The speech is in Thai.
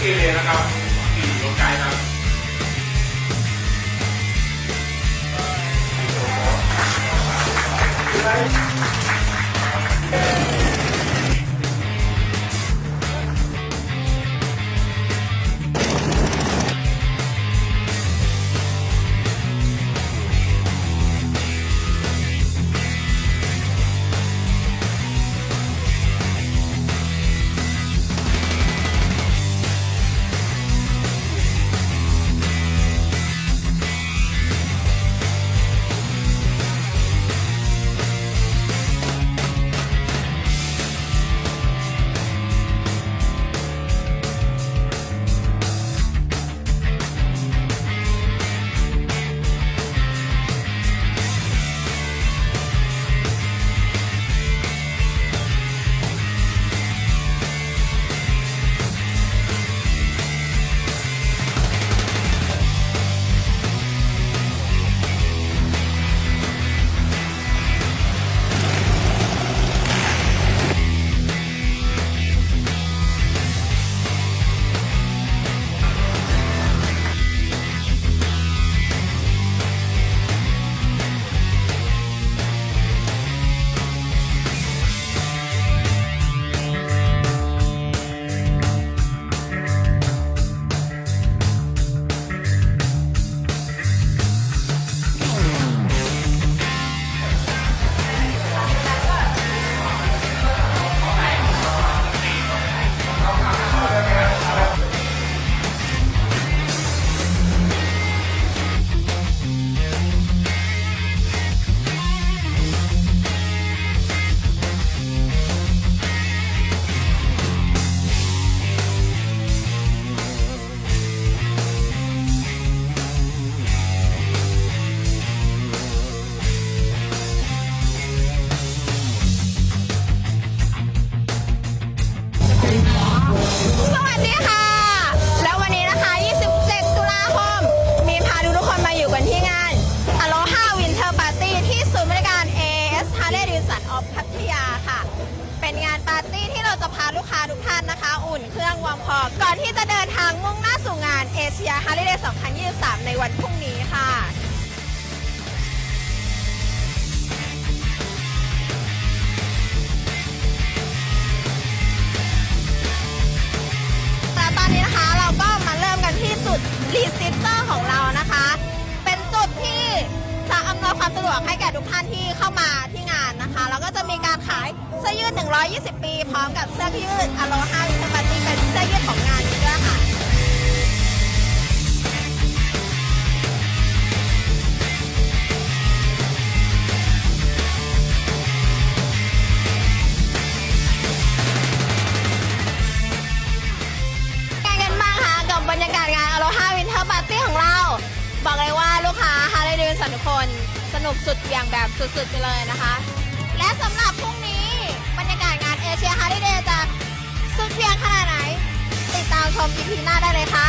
เรนะครับขี่รงกลครับ ทุกท่านนะคะ อุ่นเครื่องวอร์มคอก่อนที่จะเดินทางมุ่งหน้าสู่งานเอเชียฮาริเดย์2023 ในวันพรุ่งนี้ค่ะ ก่ทุกท่านที่เข้ามาที่งานนะคะ แล้วก็จะมีการขายเสื้อยืด 120 ปี พร้อมกับเสื้อยืดอโลฮาวินเทอร์ปาร์ตี้เป็นเสื้อยืดของงานนี้ด้วยค่ะการกันบ้างคะกับบรรยากาศงาน Aloha Winter Party ของเรา บอกเลยว่าลูกค้าฮาร์เลยเดวิสันทุกคน นุกสุดอย่างแบบสุดๆไปเลยนะคะ และสำหรับพรุ่งนี้ บรรยากาศงานเอเชียฮาร์เลย์เดย์จะสุดเพียงขนาดไหน ติดตามชม EP หน้าได้เลยค่ะ